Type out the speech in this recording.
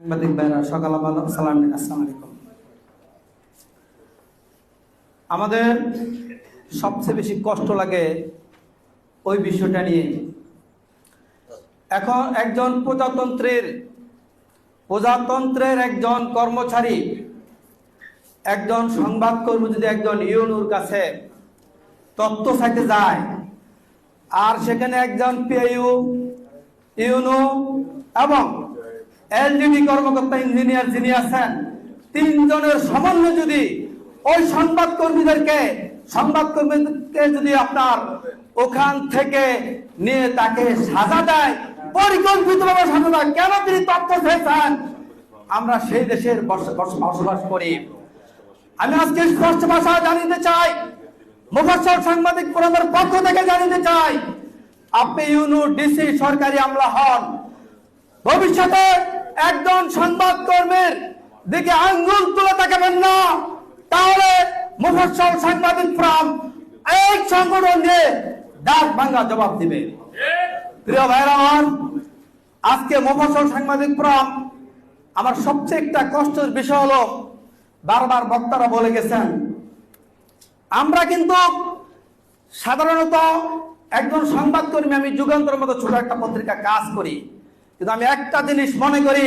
সাংবাদিক ভাইরা, সকাল সালাম আসসালামু আলাইকুম। আমাদের সবচেয়ে বেশি কষ্ট লাগে ওই বিষয়টা নিয়ে। এখন একজন প্রজাতন্ত্রের প্রজাতন্ত্রের একজন কর্মচারী, একজন সংবাদকর্মী যদি একজন ইউনুর কাছে তত্ত্ব চাইতে যায়, আর সেখানে একজন পিআইউ, ইউনো এবং এলডিডি কর্মকর্তা ইঞ্জিনিয়ার যিনি আছেন, তিনজনের সমন্বয় যদি ওই সংবাদ কর্মীদেরকে সংবাদ কর্মীদেরকে যদি আপনার ওখান থেকে নিয়ে তাকে সাজা দেয়, পরিকল্পিতভাবে সাজা দেয়, কেন তিনি তথ্য চেয়েছেন? আমরা সেই দেশের বস- বস- বসবাস করি। আমি আজকে স্পষ্ট ভাষায় জানিতে চাই মুফাসসল সাংবাদিক ফোরামের পক্ষ থেকে জানিতে চাই, আপনি ইউনু ডিসি সরকারি আমলা হন। ভবিষ্যতে একজন সংবাদ কর্মীর দিকে আঙ্গুল তুলে তাকাবেন না, তাহলে মুফাসসল সাংবাদিক ফ্রাম এই সংগঠন নিয়ে ডাক ভাঙ্গা জবাব দিবে। প্রিয় ভাইরা আজকে মুফাসসল সাংবাদিক ফ্রাম আমার সবচেয়ে একটা কষ্টের বিষয় হলো, বারবার বক্তারা বলে গেছেন, আমরা কিন্তু সাধারণত একজন সংবাদকর্মী, আমি যুগান্তর মতো ছোট একটা পত্রিকা কাজ করি। কিন্তু আমি একটা জিনিস মনে করি